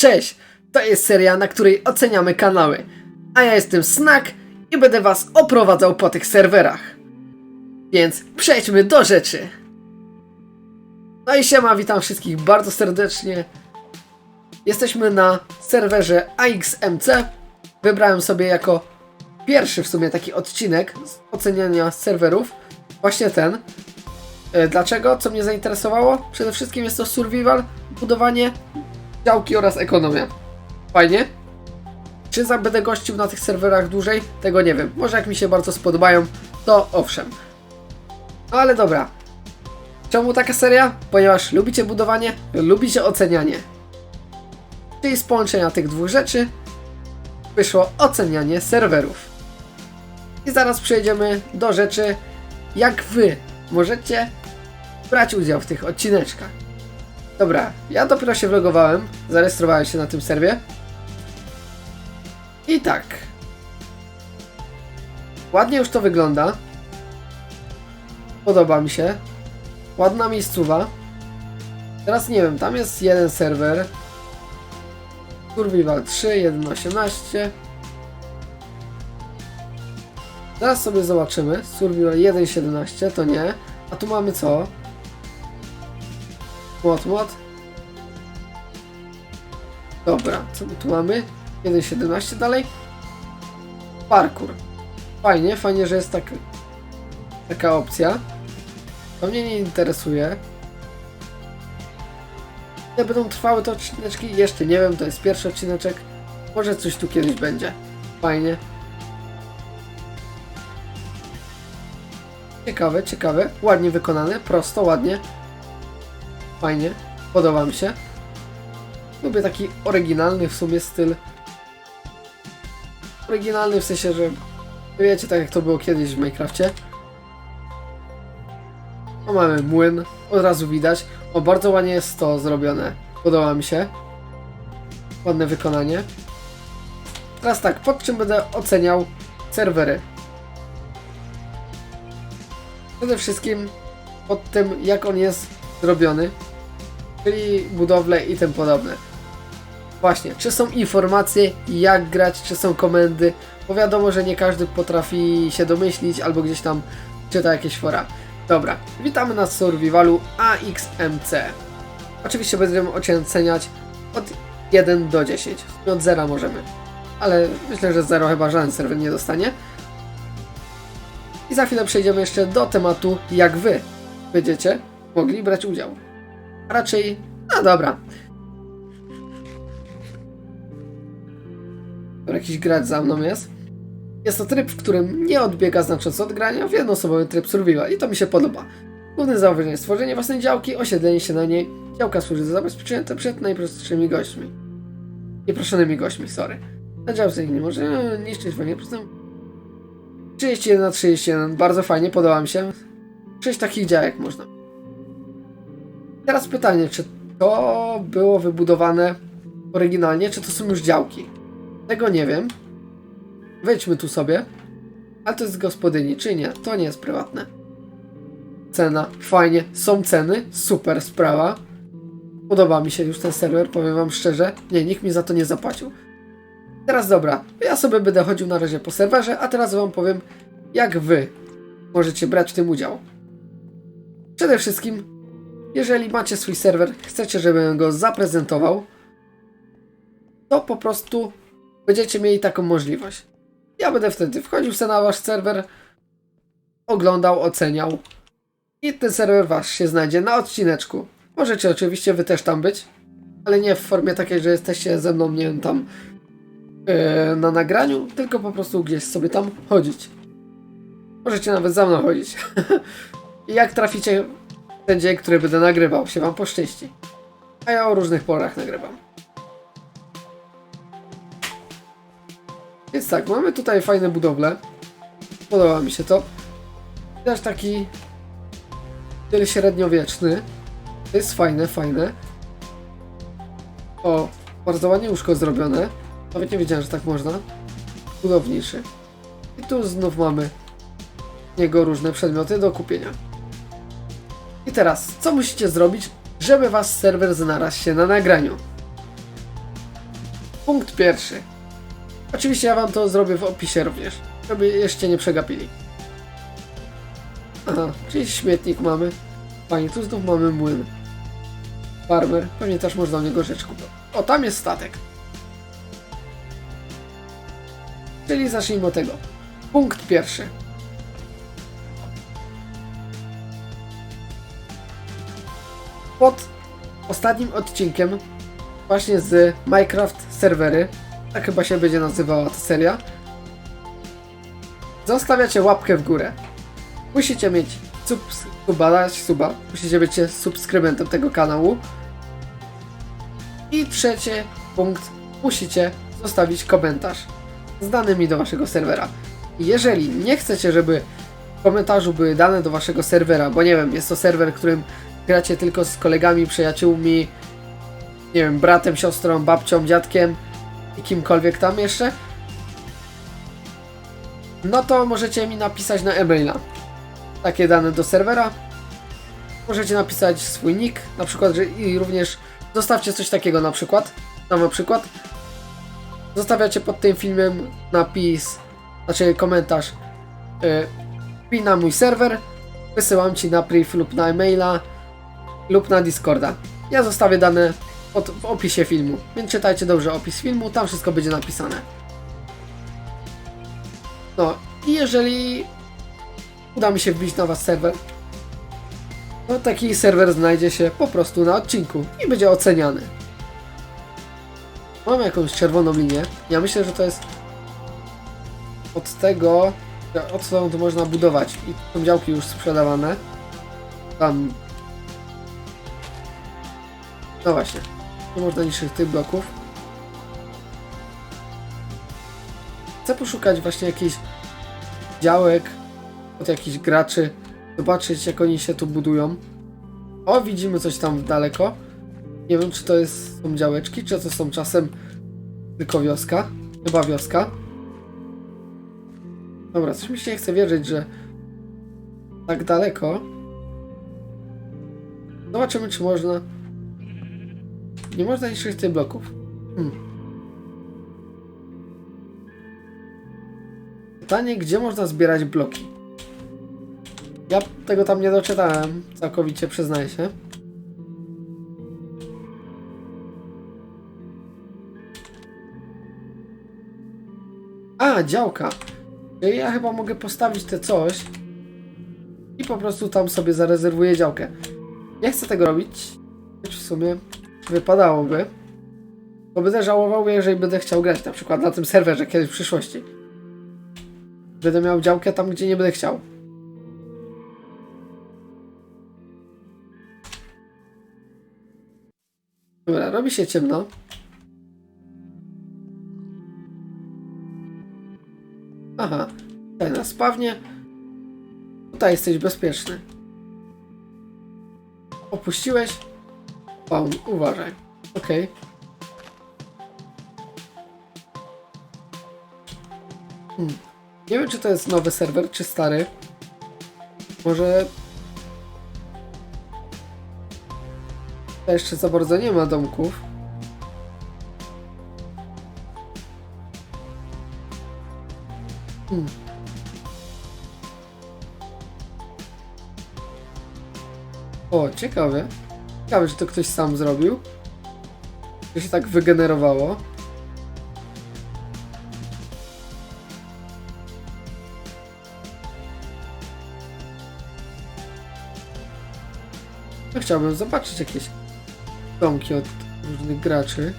Cześć! To jest seria, na której oceniamy kanały. A ja jestem Snack i będę was oprowadzał po tych serwerach. Więc przejdźmy do rzeczy. No i siema, witam wszystkich bardzo serdecznie. Jesteśmy na serwerze AXMC. Wybrałem sobie jako pierwszy w sumie taki odcinek z oceniania serwerów. Właśnie ten. E, Dlaczego? Co mnie zainteresowało? Przede wszystkim jest to survival, budowanie, działki oraz ekonomia. Fajnie. Czy za będę gościł na tych serwerach dłużej? Tego nie wiem. Może jak mi się bardzo spodobają, to owszem. No ale dobra. Czemu taka seria? Ponieważ lubicie budowanie, lubicie ocenianie. Czyli z połączenia tych dwóch rzeczy wyszło ocenianie serwerów. I zaraz przejdziemy do rzeczy, jak wy możecie brać udział w tych odcineczkach. Dobra, ja dopiero się vlogowałem, zarejestrowałem się na tym serwie. I tak. Ładnie już to wygląda. Podoba mi się. Ładna miejscowa. Teraz nie wiem, tam jest jeden serwer. Survival 3, 1.18. Zaraz sobie zobaczymy. Survival 1.17 to nie. A tu mamy co? Młot, młot. Dobra, co my tu mamy? 1.17 dalej. Parkour. Fajnie, fajnie, że jest tak, taka opcja. To mnie nie interesuje. Ile będą trwały te odcineczki? Jeszcze nie wiem, to jest pierwszy odcineczek. Może coś tu kiedyś będzie. Fajnie. Ciekawe, ciekawe. Ładnie wykonane, prosto, ładnie. Fajnie, podoba mi się. Lubię taki oryginalny w sumie styl. Oryginalny w sensie, że wiecie, tak jak to było kiedyś w Minecrafcie. O, mamy młyn, od razu widać. O, bardzo ładnie jest to zrobione. Podoba mi się. Ładne wykonanie. Teraz tak, pod czym będę oceniał serwery? Przede wszystkim pod tym, jak on jest zrobiony, czyli budowle i tym podobne. Właśnie, czy są informacje, jak grać, czy są komendy, bo wiadomo, że nie każdy potrafi się domyślić albo gdzieś tam czyta jakieś fora. Dobra, witamy na survivalu AXMC. Oczywiście będziemy oceniać od 1 do 10. Od 0 możemy. Ale myślę, że 0 chyba żaden serwer nie dostanie. I za chwilę przejdziemy jeszcze do tematu, jak wy będziecie mogli brać udział. Raczej, no dobra. Jakiś gracz za mną jest. Jest to tryb, w którym nie odbiega znacząco od grania w jednoosobowy tryb survival i to mi się podoba. Główne założenie jest własnej działki, osiedlenie się na niej. Działka służy do zabezpieczenia przed najprostszymi gośćmi. Nieproszonymi gośćmi, sorry. Na działce nie może niszczyć wojny. 31 na 31, bardzo fajnie, podoba mi się. 6 takich działek można. Teraz pytanie, czy to było wybudowane oryginalnie, czy to są już działki? Tego nie wiem. Wejdźmy tu sobie. A to jest gospodyni, czy nie? To nie jest prywatne. Cena, fajnie, są ceny, super sprawa. Podoba mi się już ten serwer, powiem wam szczerze. Nie, nikt mi za to nie zapłacił. Teraz dobra, ja sobie będę chodził na razie po serwerze, a teraz wam powiem, jak wy możecie brać w tym udział. Przede wszystkim, jeżeli macie swój serwer, chcecie, żebym go zaprezentował, to po prostu będziecie mieli taką możliwość. Ja będę wtedy wchodził na wasz serwer, oglądał, oceniał i ten serwer wasz się znajdzie na odcineczku. Możecie oczywiście wy też tam być, ale nie w formie takiej, że jesteście ze mną, nie wiem, tam yy, na nagraniu, tylko po prostu gdzieś sobie tam chodzić. Możecie nawet za mną chodzić. Jak traficie ten dzień, który będę nagrywał, się wam poszczęści. A ja o różnych porach nagrywam. Więc tak, mamy tutaj fajne budowle. Podoba mi się to. Też taki styl średniowieczny. To jest fajne, fajne. O, bardzo ładnie łóżko zrobione. Nawet nie wiedziałem, że tak można. Budowniczy. I tu znów mamy jego różne przedmioty do kupienia. I teraz, co musicie zrobić, żeby wasz serwer znalazł się na nagraniu? Punkt pierwszy. Oczywiście ja wam to zrobię w opisie również, żeby jeszcze nie przegapili. Aha, czyli śmietnik mamy. Pani, tu znów mamy młyn. Farmer, pewnie też można u niego rzecz kupić. O, tam jest statek. Czyli zacznijmy od tego. Punkt pierwszy. Pod ostatnim odcinkiem właśnie z Minecraft serwery, tak chyba się będzie nazywała ta seria, zostawiacie łapkę w górę. Musicie mieć subs suba, dać suba, musicie być subskrybentem tego kanału. I trzeci punkt, musicie zostawić komentarz z danymi do waszego serwera. Jeżeli nie chcecie, żeby w komentarzu były dane do waszego serwera, bo nie wiem, jest to serwer, którym gracie tylko z kolegami, przyjaciółmi, nie wiem, bratem, siostrą, babcią, dziadkiem i kimkolwiek tam jeszcze, no to możecie mi napisać na e-maila takie dane do serwera. Możecie napisać swój nick, na przykład, i również zostawcie coś takiego na przykład, na przykład. Zostawiacie pod tym filmem napis, znaczy komentarz yy, na mój serwer, wysyłam ci na priv lub na e-maila lub na Discorda. Ja zostawię dane pod, w opisie filmu, więc czytajcie dobrze opis filmu, tam wszystko będzie napisane. No i jeżeli uda mi się wbić na was serwer, to taki serwer znajdzie się po prostu na odcinku i będzie oceniany. Mam jakąś czerwoną linię. Ja myślę, że to jest od tego, że odtąd można budować. I są działki już sprzedawane. Tam. No właśnie. Nie można niższych tych bloków. Chcę poszukać właśnie jakichś działek od jakichś graczy. Zobaczyć jak oni się tu budują. O, widzimy coś tam daleko. Nie wiem, czy to jest, są działeczki, czy to są czasem tylko wioska. Chyba wioska. Dobra, coś mi się nie chce wierzyć, że tak daleko. Zobaczymy, czy można. Nie można niszczyć tych bloków. Hmm. Pytanie, gdzie można zbierać bloki? Ja tego tam nie doczytałem, całkowicie przyznaję się. A, działka. Czyli ja chyba mogę postawić te coś i po prostu tam sobie zarezerwuję działkę. Nie chcę tego robić, w sumie wypadałoby. Bo będę żałował, jeżeli będę chciał grać na przykład na tym serwerze kiedyś w przyszłości. Będę miał działkę tam, gdzie nie będę chciał. Dobra, robi się ciemno. Aha, tutaj na spawnie. Tutaj jesteś bezpieczny. Opuściłeś? Spawn, uważaj. Okej. Hmm. Nie wiem, czy to jest nowy serwer, czy stary. Może... To jeszcze za bardzo nie ma domków. Hmm. O, ciekawe. Ciekawe, czy to ktoś sam zrobił. To się tak wygenerowało. No, chciałbym zobaczyć jakieś domki od różnych graczy.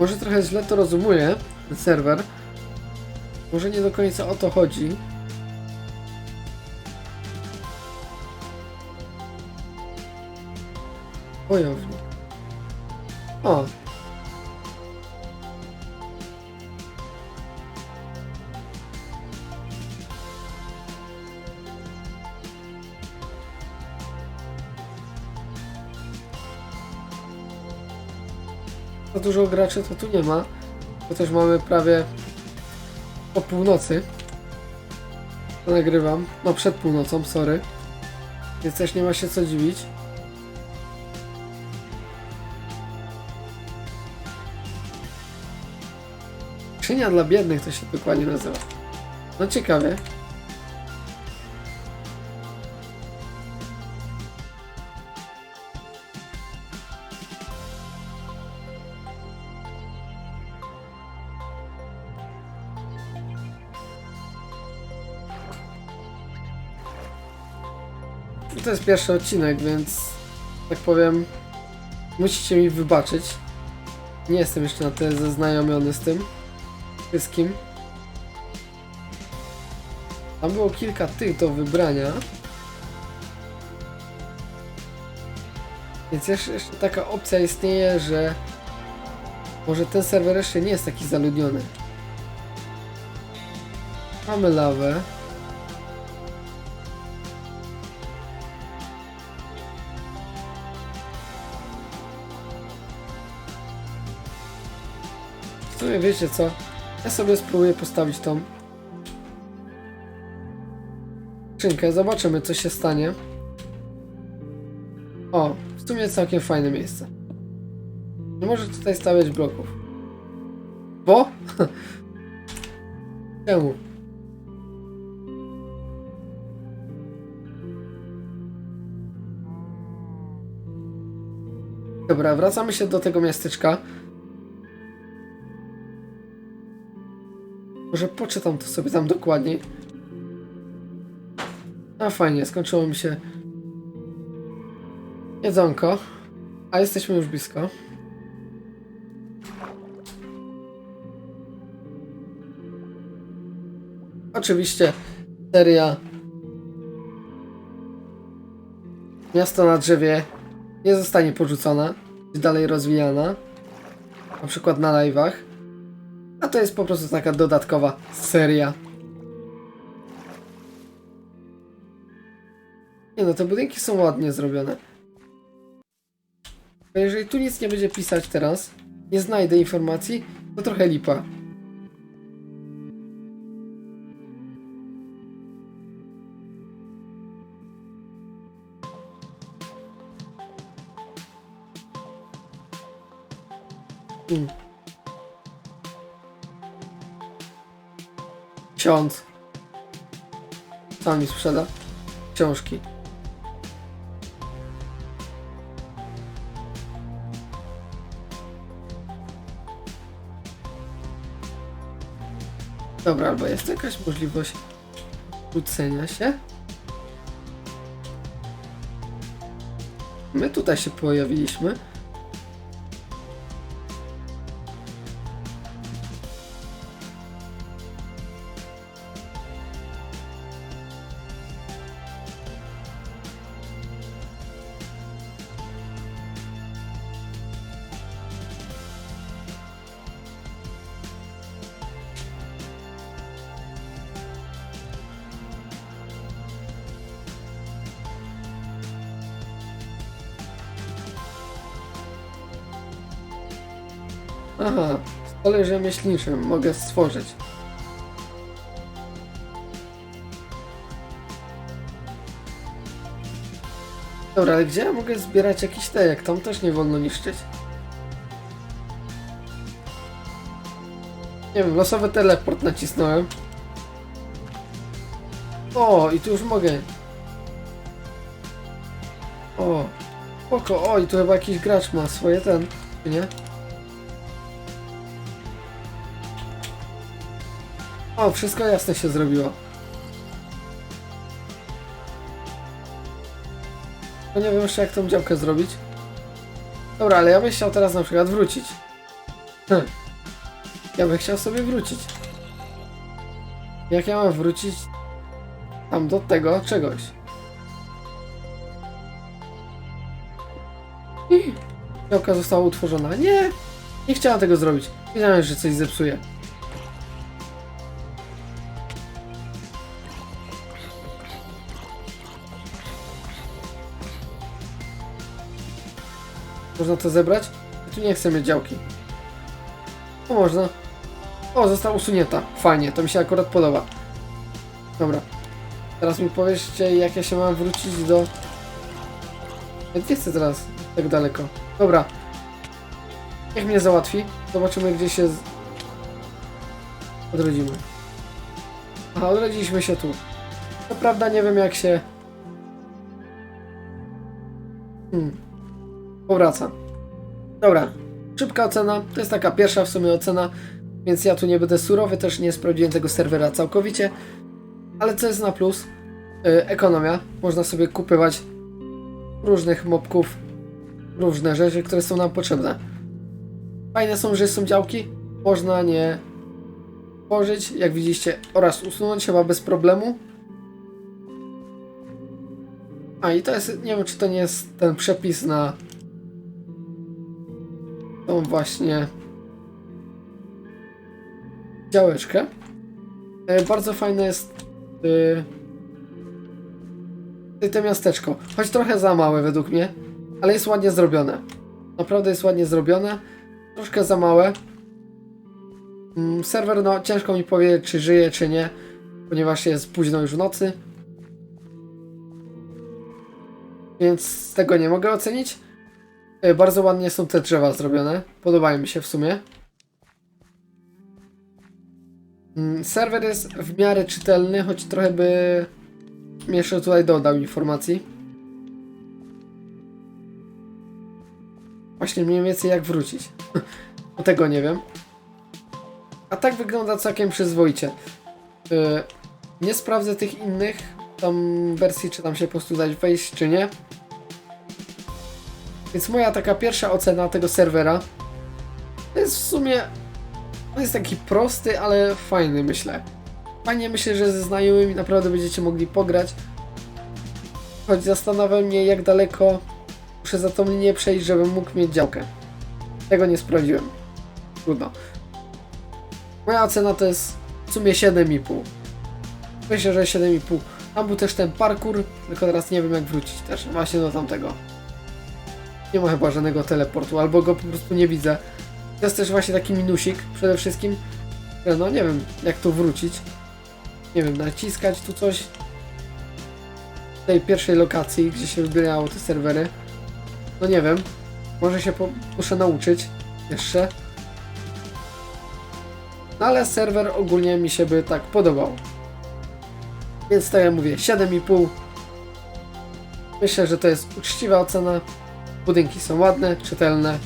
Może trochę źle to rozumuję, ten serwer. Może nie do końca o to chodzi. Wojownik. O. Za dużo graczy to tu nie ma. Bo też mamy prawie po północy. To nagrywam. No przed północą, sorry. Więc też nie ma się co dziwić. Skrzynia dla biednych to się dokładnie nazywa. No ciekawie. To jest pierwszy odcinek, więc tak powiem, musicie mi wybaczyć. Nie jestem jeszcze na tyle zaznajomiony z tym wszystkim. Tam było kilka tych do wybrania. Więc jeszcze, jeszcze taka opcja istnieje, że może ten serwer jeszcze nie jest taki zaludniony. Mamy lawę. W sumie wiecie co? Ja sobie spróbuję postawić tą skrzynkę, zobaczymy co się stanie. O, w sumie całkiem fajne miejsce. Nie może tutaj stawiać bloków. Bo? Czemu? Dobra, wracamy się do tego miasteczka. Może poczytam to sobie tam dokładniej. A fajnie, skończyło mi się jedzonko, a jesteśmy już blisko. Oczywiście seria Miasto na drzewie nie zostanie porzucona, jest dalej rozwijana. Na przykład na live'ach. A to jest po prostu taka dodatkowa seria. Nie no, te budynki są ładnie zrobione. Jeżeli tu nic nie będzie pisać teraz, nie znajdę informacji, to trochę lipa. Hmm. Ksiądz. Co mi sprzeda? Książki. Dobra, albo jest jakaś możliwość rzucenia się? My tutaj się pojawiliśmy. Aha, w stole rzemieślniczym mogę stworzyć. Dobra, ale gdzie ja mogę zbierać jakiś tejek? Tam też nie wolno niszczyć. Nie wiem, losowy teleport nacisnąłem. O, i tu już mogę. O, spoko, o, i tu chyba jakiś gracz ma swoje ten, nie? O, wszystko jasne się zrobiło. No nie wiem jeszcze jak tą działkę zrobić. Dobra, ale ja bym chciał teraz na przykład wrócić. Hm. Ja bym chciał sobie wrócić. Jak ja mam wrócić tam do tego czegoś? I działka została utworzona. Nie! Nie chciałem tego zrobić. Wiedziałem, że coś zepsuje. Można to zebrać? Ja tu nie chcę mieć działki. O, można. O, została usunięta. Fajnie, to mi się akurat podoba. Dobra. Teraz mi powiedzcie, jak ja się mam wrócić do... Ja nie chcę teraz tak daleko. Dobra. Niech mnie załatwi. Zobaczymy, gdzie się... Z... odrodzimy. Aha, odrodziliśmy się tu. Co prawda nie wiem jak się... Hmm. Powraca. Dobra. Szybka ocena. To jest taka pierwsza w sumie ocena. Więc ja tu nie będę surowy, też nie sprawdziłem tego serwera całkowicie. Ale co jest na plus? Yy, ekonomia. Można sobie kupywać różnych mobków, różne rzeczy, które są nam potrzebne. Fajne są, że są działki. Można nie tworzyć, jak widzicie, oraz usunąć chyba bez problemu. A i to jest, nie wiem czy to nie jest ten przepis na tą właśnie działeczkę. E, bardzo fajne jest e, to miasteczko. Choć trochę za małe według mnie, ale jest ładnie zrobione. Naprawdę jest ładnie zrobione. Troszkę za małe. Mm, Serwer, no ciężko mi powiedzieć, czy żyje, czy nie, ponieważ jest późno już w nocy. Więc tego nie mogę ocenić. E, Bardzo ładnie są te drzewa zrobione. Podobają mi się w sumie. Mm, Serwer jest w miarę czytelny, choć trochę by jeszcze tutaj dodał informacji. Właśnie mniej więcej jak wrócić. Bo tego nie wiem. A tak wygląda całkiem przyzwoicie. Yy, nie sprawdzę tych innych tam wersji, czy tam się po prostu dać wejść, czy nie. Więc moja taka pierwsza ocena tego serwera to jest w sumie jest taki prosty, ale fajny myślę. Fajnie myślę, że ze znajomymi naprawdę będziecie mogli pograć. Choć zastanawia mnie jak daleko muszę za tą przejść, żebym mógł mieć działkę. Tego nie sprawdziłem. Trudno. Moja ocena to jest w sumie 7,5. Myślę, że 7,5. Tam był też ten parkour, tylko teraz nie wiem jak wrócić też właśnie do tamtego. Nie ma chyba żadnego teleportu, albo go po prostu nie widzę. To jest też właśnie taki minusik przede wszystkim, no nie wiem jak tu wrócić. Nie wiem, naciskać tu coś. W tej pierwszej lokacji, gdzie się wybierało te serwery. No nie wiem. Może się po, muszę nauczyć jeszcze. No ale serwer ogólnie mi się by tak podobał. Więc tak jak mówię, 7,5. Myślę, że to jest uczciwa ocena. Budynki są ładne, czytelne.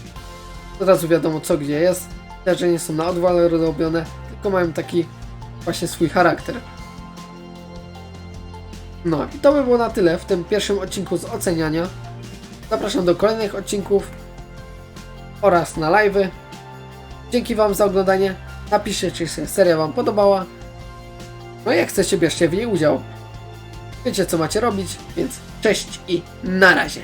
Od razu wiadomo co gdzie jest. Te, że nie są na odwale robione, tylko mają taki właśnie swój charakter. No i to by było na tyle w tym pierwszym odcinku z oceniania. Zapraszam do kolejnych odcinków oraz na live'y. Dzięki Wam za oglądanie. Napiszcie, czy się seria Wam podobała. No i jak chcecie, bierzcie w niej udział. Wiecie, co macie robić, więc cześć i na razie.